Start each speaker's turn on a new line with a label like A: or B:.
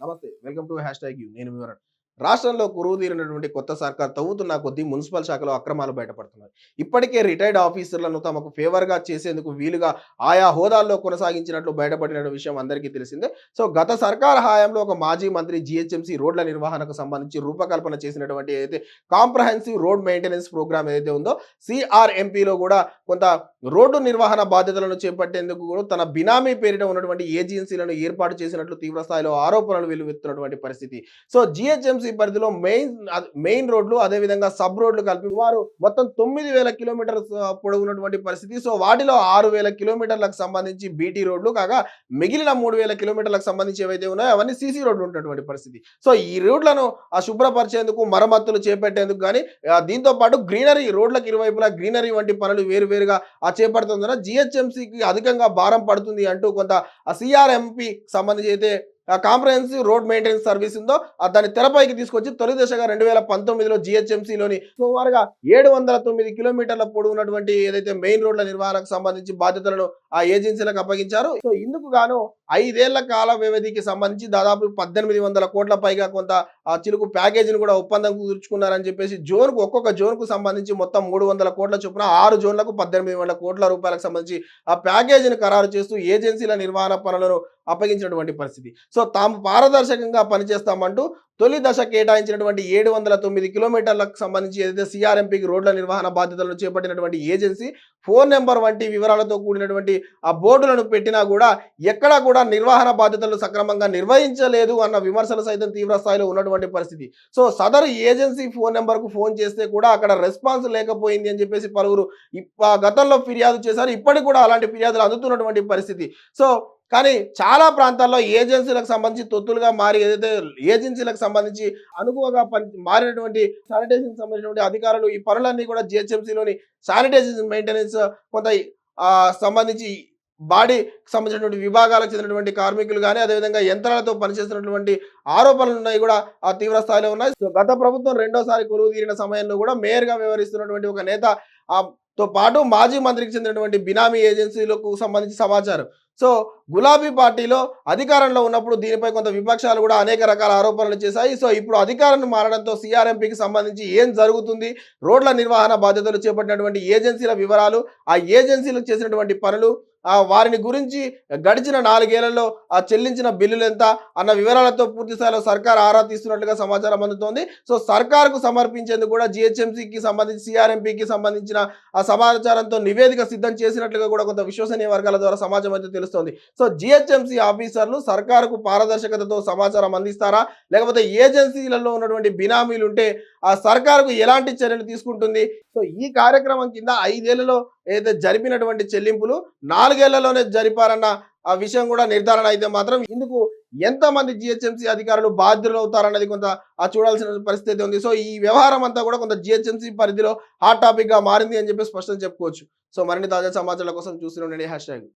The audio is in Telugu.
A: నమస్తే welcome to hash tag you నేను వివరణ రాష్ట్రంలో కురువు తీరినటువంటి కొత్త సర్కార్ తవ్వుతున్న కొద్దీ మున్సిపల్ శాఖలో అక్రమాలు బయటపడుతున్నాయి. ఇప్పటికే రిటైర్డ్ ఆఫీసర్లను తమకు ఫేవర్గా చేసేందుకు వీలుగా ఆయా హోదాల్లో కొనసాగించినట్లు బయటపడిన విషయం అందరికీ తెలిసిందే. సో గత సర్కార్ హయాంలో ఒక మాజీ మంత్రి జిహెచ్ఎంసీ రోడ్ల నిర్వహణకు సంబంధించి రూపకల్పన చేసినటువంటి ఏదైతే కాంప్రహెన్సివ్ రోడ్ మెయింటెనెన్స్ ప్రోగ్రామ్ ఏదైతే ఉందో సిఆర్ఎంపీలో కూడా కొంత రోడ్డు నిర్వహణ బాధ్యతలను చేపట్టేందుకు కూడా తన బినామీ పేరిట ఉన్నటువంటి ఏజెన్సీలను ఏర్పాటు చేసినట్లు తీవ్ర స్థాయిలో ఆరోపణలు వెలువెత్తున్నటువంటి పరిస్థితి. సో జిహెచ్ఎంసీ పరిధిలో మెయిన్ మెయిన్ రోడ్లు అదేవిధంగా సబ్ రోడ్లు కలిపి వారు మొత్తం తొమ్మిది వేల కిలోమీటర్ పొడవున్నటువంటి పరిస్థితి. సో వాటిలో ఆరు వేల కిలోమీటర్లకు సంబంధించి బీటీ రోడ్లు కాగా మిగిలిన మూడు వేల కిలోమీటర్లకు సంబంధించి ఏవైతే ఉన్నాయో అవన్నీ సీసీ రోడ్లు ఉన్నటువంటి పరిస్థితి. సో ఈ రోడ్లను ఆ శుభ్రపరిచేందుకు మరమ్మతులు చేపట్టేందుకు కానీ దీంతో పాటు గ్రీనరీ రోడ్లకు ఇరువైపులా గ్రీనరీ వంటి పనులు వేరువేరుగా చేపడుతుందన జిహెచ్ఎంసీకి అధికంగా భారం పడుతుంది అంటూ కొంత ఆ సిఆర్ఎంపి సంబంధించి అయితే కాంప్రహెన్సివ్ రోడ్ మెయింటెనెన్స్ సర్వీస్ ఉందో దాన్ని తెరపైకి తీసుకొచ్చి తొలి దశగా రెండు వేల పంతొమ్మిదిలో జిహెచ్ఎంసీలోని సుమారుగా ఏడు వందల తొమ్మిది కిలోమీటర్ల పొడవు ఉన్నటువంటి ఏదైతే మెయిన్ రోడ్ల నిర్వహణకు సంబంధించి బాధ్యతలను ఆ ఏజెన్సీలకు అప్పగించారు. సో ఇందుకు గాను ఐదేళ్ళ కాల వ్యవధికి సంబంధించి దాదాపు పద్దెనిమిది వందల కోట్ల పైగా కొంత ఆ చిలుకు ప్యాకేజీని కూడా ఒప్పందం కుదుర్చుకున్నారని చెప్పేసి జోన్కు ఒక్కొక్క జోన్కు సంబంధించి మొత్తం మూడు వందల కోట్ల చొప్పున ఆరు జోన్లకు పద్దెనిమిది వందల కోట్ల రూపాయలకు సంబంధించి ఆ ప్యాకేజీని ఖరారు చేస్తూ ఏజెన్సీల నిర్వహణ పనులను అప్పగించినటువంటి పరిస్థితి. సో సో తాము పారదర్శకంగా పనిచేస్తామంటూ తొలి దశ కేటాయించినటువంటి ఏడు వందల తొమ్మిది కిలోమీటర్లకు సంబంధించి ఏదైతే సిఆర్ఎంపీకి రోడ్ల నిర్వహణ బాధ్యతలను చేపట్టినటువంటి ఏజెన్సీ ఫోన్ నెంబర్ వంటి వివరాలతో కూడినటువంటి ఆ బోర్డులను పెట్టినా కూడా ఎక్కడా కూడా నిర్వహణ బాధ్యతలు సక్రమంగా నిర్వహించలేదు అన్న విమర్శలు సైతం తీవ్ర స్థాయిలో ఉన్నటువంటి పరిస్థితి. సో సదరు ఏజెన్సీ ఫోన్ నెంబర్కు ఫోన్ చేస్తే కూడా అక్కడ రెస్పాన్స్ లేకపోయింది అని చెప్పేసి పలువురు గతంలో ఫిర్యాదు చేశారు ఇప్పటికి కూడా అలాంటి ఫిర్యాదులు అందుతున్నటువంటి పరిస్థితి. సో కానీ చాలా ప్రాంతాల్లో ఏజెన్సీలకు సంబంధించి తొత్తులుగా మారి ఏదైతే ఏజెన్సీలకు సంబంధించి అనుకువగా పని మారినటువంటి శానిటేషన్ సంబంధించినటువంటి అధికారులు ఈ పనులన్నీ కూడా జిహెచ్ఎంసీలోని శానిటైజేషన్ మెయింటెనెన్స్ కొంత సంబంధించి బాడీ సంబంధించినటువంటి విభాగాలకు చెందినటువంటి కార్మికులు కానీ అదేవిధంగా యంత్రాలతో పనిచేస్తున్నటువంటి ఆరోపణలు ఉన్నాయి కూడా ఆ తీవ్ర స్థాయిలో ఉన్నాయి. సో గత ప్రభుత్వం రెండోసారి కొలువు తీరిన సమయంలో కూడా మేయర్గా వ్యవహరిస్తున్నటువంటి ఒక నేత ఆ తో పాటు మాజీ మంత్రికి చెందినటువంటి బినామీ ఏజెన్సీలకు సంబంధించి సమాచారం. సో గులాబీ పార్టీలో అధికారంలో ఉన్నప్పుడు దీనిపై కొంత విపక్షాలు కూడా అనేక రకాల ఆరోపణలు చేశాయి. సో ఇప్పుడు అధికారం మారడంతో సిఆర్ఎంపీకి సంబంధించి ఏం జరుగుతుంది? రోడ్ల నిర్వహణ బాధ్యతలు చేపట్టినటువంటి ఏజెన్సీల వివరాలు ఆ ఏజెన్సీలకు చేసినటువంటి పనులు వారిని గురించి గడిచిన నాలుగేళ్ళలో ఆ చెల్లించిన బిల్లులు ఎంత అన్న వివరాలతో పూర్తి స్థాయిలో సర్కార్ ఆరా తీస్తున్నట్లుగా సమాచారం అందుతోంది. సో సర్కార్కు సమర్పించేందుకు కూడా జిహెచ్ఎంసీకి సంబంధించి సిఆర్ఎంపీకి సంబంధించిన ఆ సమాచారంతో నివేదిక సిద్ధం చేసినట్లుగా కూడా కొంత విశ్వసనీయ వర్గాల ద్వారా సమాజం అయితే తెలుస్తోంది సో జిహెచ్ఎంసీ ఆఫీసర్లు సర్కారుకు పారదర్శకతతో సమాచారం అందిస్తారా? లేకపోతే ఏజెన్సీలలో ఉన్నటువంటి బినామీలు ఉంటే ఆ సర్కారుకు ఎలాంటి చర్యలు తీసుకుంటుంది? సో ఈ కార్యక్రమం కింద ఐదేళ్ళలో ఏదైతే జరిపినటువంటి చెల్లింపులు నాలుగేళ్ళలోనే జరిపారన్న ఆ విషయం కూడా నిర్ధారణ అయితే మాత్రం ఇందుకు ఎంతమంది జిహెచ్ఎంసీ అధికారులు బాధ్యులు అవుతారన్నది కొంత ఆ చూడాల్సిన పరిస్థితి ఉంది. సో ఈ వ్యవహారం అంతా కూడా కొంత జిహెచ్ఎంసీ పరిధిలో హాట్ టాపిక్గా మారింది అని చెప్పి స్పష్టం చెప్పుకోవచ్చు. సో మరిన్ని తాజా సమాచారాల కోసం చూస్తూనే హ్యాష్ ట్యాగ్.